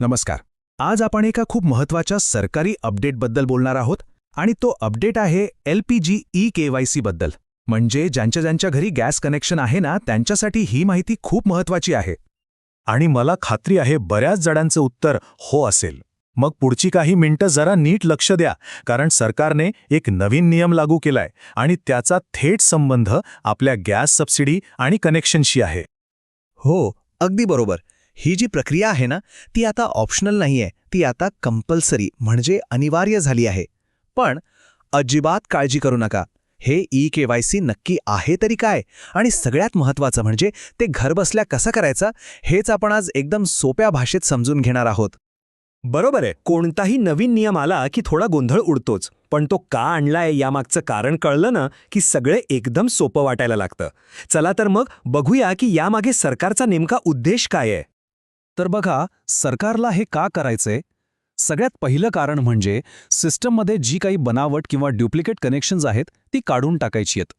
नमस्कार. आज आपण एका खूप महत्त्वाच्या सरकारी अपडेटबद्दल बोलणार आहोत आणि तो अपडेट आहे L P G e K Y C बद्दल. म्हणजे ज्यांच्या ज्यांच्या घरी गॅस कनेक्शन आहे ना त्यांच्यासाठी ही माहिती खूप महत्वाची आहे. आणि मला खात्री आहे बऱ्याच जणांचं उत्तर हो असेल. मग पुढची काही मिनिटं जरा नीट लक्ष द्या कारण सरकारने एक नवीन नियम लागू केलाय आणि त्याचा थेट संबंध आपल्या गॅस सबसिडी आणि कनेक्शनशी आहे. हो अगदी बरोबर. ही जी प्रक्रिया आहे ना ती आता ऑप्शनल नाहीये. ती आता कंपल्सरी म्हणजे अनिवार्य झाली आहे. पण अजिबात काळजी करू नका. हे ई के वाय सी नक्की आहे तरी काय? आणि सगळ्यात महत्त्वाचं म्हणजे ते घरबसल्या कसं करायचं हेच आपण आज एकदम सोप्या भाषेत समजून घेणार आहोत. बरोबर आहे. कोणताही नवीन नियम आला की थोडा गोंधळ उडतोच. पण तो का आणलाय यामागचं कारण कळलं ना की सगळे एकदम सोपं वाटायला लागतं. चला तर मग बघूया की यामागे सरकारचा नेमका उद्देश काय आहे. तर बघा सरकारला हे का करायचंय सगळ्यात पहिलं कारण म्हणजे सिस्टममध्ये जी काही बनावट किंवा ड्युप्लिकेट कनेक्शन्स आहेत ती काढून टाकायची आहेत.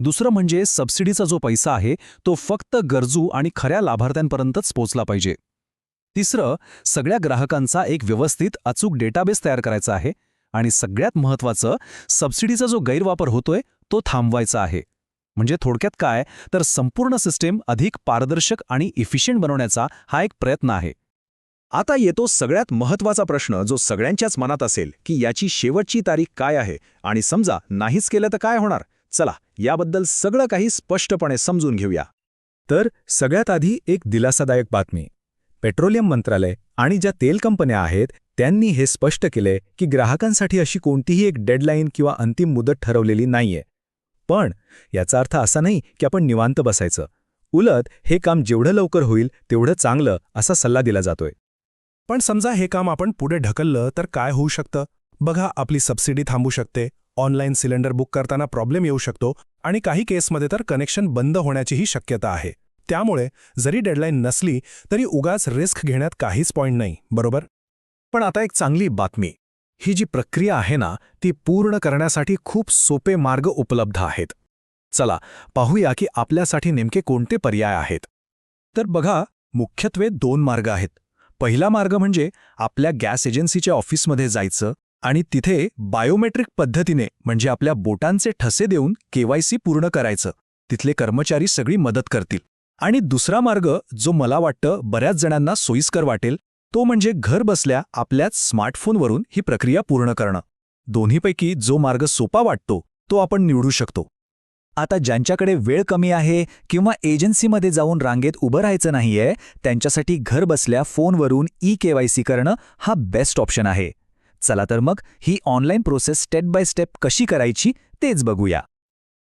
दुसरं म्हणजे सबसिडीचा जो पैसा आहे तो फक्त गरजू आणि खऱ्या लाभार्थ्यांपर्यंतच पोचला पाहिजे. तिसरं सगळ्या ग्राहकांचा एक व्यवस्थित अचूक डेटाबेस तयार करायचा आहे आणि सगळ्यात महत्त्वाचं सबसिडीचा जो गैरवापर होतोय तो थांबवायचा आहे. म्हणजे थोडक्यात काय? तर संपूर्ण सिस्टीम अधिक पारदर्शक आणि इफिशियंट बनवण्याचा हा एक प्रयत्न आहे. आता येतो सगळ्यात महत्त्वाचा प्रश्न जो सगळ्यांच्याच मनात असेल की याची शेवटची तारीख काय आहे? आणि समजा नाहीच केलं तर काय होणार? चला याबद्दल सगळं काही स्पष्टपणे समजून घेऊया. तर सगळ्यात आधी एक दिलासादायक बातमी. पेट्रोलियम मंत्रालय आणि ज्या तेल कंपन्या आहेत त्यांनी हे स्पष्ट केले की ग्राहकांसाठी अशी कोणतीही एक डेडलाईन किंवा अंतिम मुदत ठरवलेली नाहीये. पण याचा अर्थ असा नाही की आपण निवांत बसायचं. उलट हे काम जेवढं लवकर होईल तेवढं चांगलं असा सल्ला दिला जातोय. पण समजा हे काम आपण पुढे ढकललं तर काय होऊ शकतं? बघा आपली सबसिडी थांबू शकते ऑनलाईन सिलेंडर बुक करताना प्रॉब्लेम येऊ शकतो आणि काही केसमध्ये तर कनेक्शन बंद होण्याचीही शक्यता आहे. त्यामुळे जरी डेडलाईन नसली तरी उगाच रिस्क घेण्यात काहीच पॉईंट नाही बरोबर? पण आता एक चांगली बातमी. ही जी प्रक्रिया आहे ना ती पूर्ण करण्यासाठी खूप सोपे मार्ग उपलब्ध आहेत. चला पाहूया की आपल्यासाठी नेमके कोणते पर्याय आहेत. तर बघा मुख्यत्वे दोन मार्ग आहेत. पहिला मार्ग म्हणजे आपल्या गॅस एजन्सीच्या ऑफिसमध्ये जायचं आणि तिथे बायोमेट्रिक पद्धतीने म्हणजे आपल्या बोटांचे ठसे देऊन केवायसी पूर्ण करायचं. तिथले कर्मचारी सगळी मदत करतील. आणि दुसरा मार्ग जो मला वाटतं बऱ्याच जणांना सोयीस्कर वाटेल तो म्हणजे घर बसल्या आपल्याच स्मार्टफोनवरून ही प्रक्रिया पूर्ण करणं. दोन्हीपैकी जो मार्ग सोपा वाटतो तो आपण निवडू शकतो. आता ज्यांच्याकडे वेळ कमी आहे किंवा एजन्सीमध्ये जाऊन रांगेत उभं राहायचं नाहीये त्यांच्यासाठी घर बसल्या फोनवरून ई के करणं हा बेस्ट ऑप्शन आहे. चला तर मग ही online process step by step कशी करायची तेच बघूया.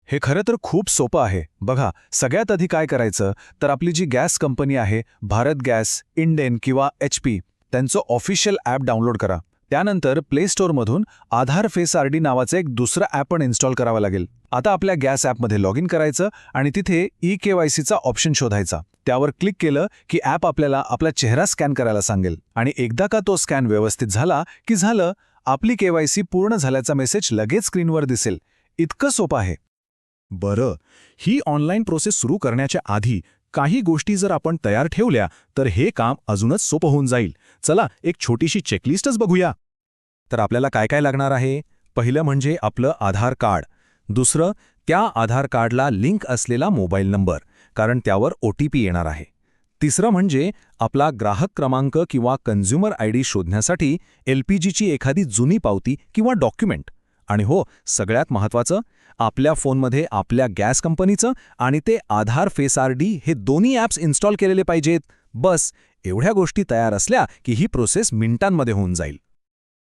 हे खरं तर खूप सोपं आहे. बघा सगळ्यात आधी काय करायचं तर आपली जी गॅस कंपनी आहे भारत गॅस इंडेन किंवा एच पी त्यांचं ऑफिशियल ॲप डाउनलोड करा. त्यानंतर प्ले स्टोअरमधून आधार फेस आर डी नावाचं एक दुसरं ॲप पण इन्स्टॉल करावं लागेल. आता आपल्या गॅस ॲपमध्ये लॉग इन करायचं आणि तिथे ई के वाय सीचा ऑप्शन शोधायचा. त्यावर क्लिक केलं की ॲप आपल्याला आपला चेहरा स्कॅन करायला सांगेल. आणि एकदा का तो स्कॅन व्यवस्थित झाला की झालं आपली केवायसी पूर्ण झाल्याचा मेसेज लगेच स्क्रीनवर दिसेल. इतकं सोपं आहे. बरं ही ऑनलाईन प्रोसेस सुरू करण्याच्या आधी काही गोष्टी जर आपण तयार ठेवल्या तर हे काम अजूनच सोपं होऊन जाईल. चला एक छोटीशी चेकलिस्टच बघूया. तर आपल्याला काय काय लागणार आहे? पहिलं म्हणजे आपलं आधार कार्ड. दुसरं त्या आधार कार्डला लिंक असलेला मोबाईल नंबर कारण त्यावर ओ टी पी येणार आहे. तिसरं म्हणजे आपला ग्राहक क्रमांक किंवा कन्झ्युमर आय डी शोधण्यासाठी एल पी जीची एखादी जुनी पावती किंवा डॉक्युमेंट. आणि हो सगळ्यात महत्त्वाचं आपल्या फोनमध्ये आपल्या गॅस कंपनीचं आणि ते आधार फेस आर डी हे दोन्ही ॲप्स इन्स्टॉल केलेले पाहिजेत. बस एवढ्या गोष्टी तयार असल्या की ही प्रोसेस मिनिटांमध्ये होऊन जाईल.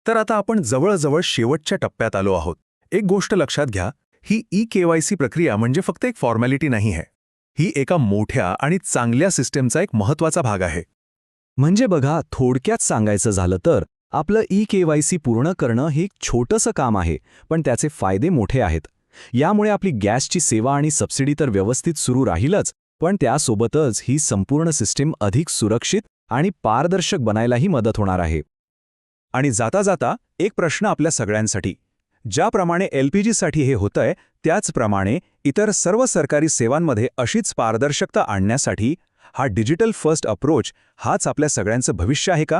तर आता आपण जवळजवळ शेवटच्या टप्प्यात आलो आहोत. एक गोष्ट लक्षात घ्या ही ई केवायसी प्रक्रिया म्हणजे फक्त एक फॉर्मॅलिटी नाही आहे. ही एका मोठ्या आणि चांगल्या सिस्टमचा एक महत्त्वाचा भाग आहे. म्हणजे बघा थोडक्यात सांगायचं झालं तर आपलं ई के वाय सी पूर्ण करणं हे एक छोटंसं काम आहे पण त्याचे फायदे मोठे आहेत. यामुळे आपली गॅसची सेवा आणि सबसिडी तर व्यवस्थित सुरू राहीलच पण त्यासोबतच ही संपूर्ण सिस्टीम अधिक सुरक्षित आणि पारदर्शक बनायलाही मदत होणार आहे. आणि जाता जाता एक प्रश्न आपल्या सगळ्यांसाठी. ज्याप्रमाणे एलपीजीसाठी हे होतंय त्याचप्रमाणे इतर सर्व सरकारी सेवांमध्ये अशीच पारदर्शकता आणण्यासाठी हा डिजिटल फर्स्ट अप्रोच हाच आपल्या सगळ्यांचं भविष्य आहे का?